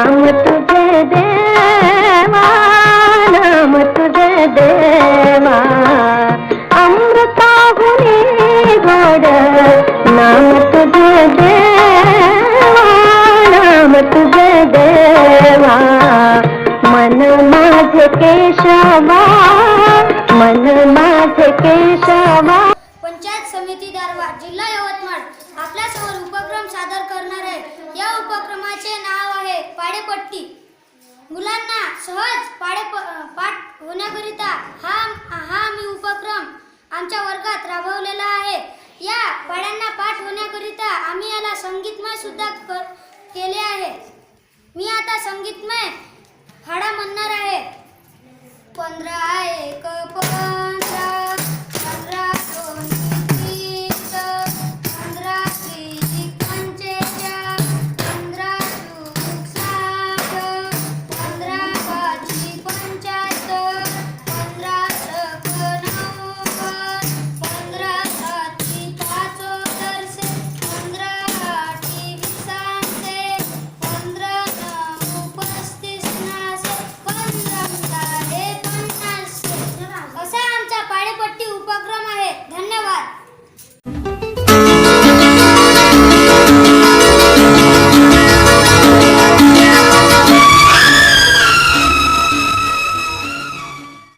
नाम तुझे देवा नाम तुझे देवा अमृता हुने गोड नाम तुझे देवा नाम तुझे देवा मन माझे केशवा पाडेपट्टी मुलांना सहज पाडे पाठ होण्याकरिता हा हा आम्ही उपक्रम आमच्या वर्गात राबवलेला आहे. या पाड्यांना पाठ होण्याकरिता आम्ही याला संगीतमय सुद्धा केले आहे. मी आता संगीतमय फाडा म्हणणार आहे. पंधरा एक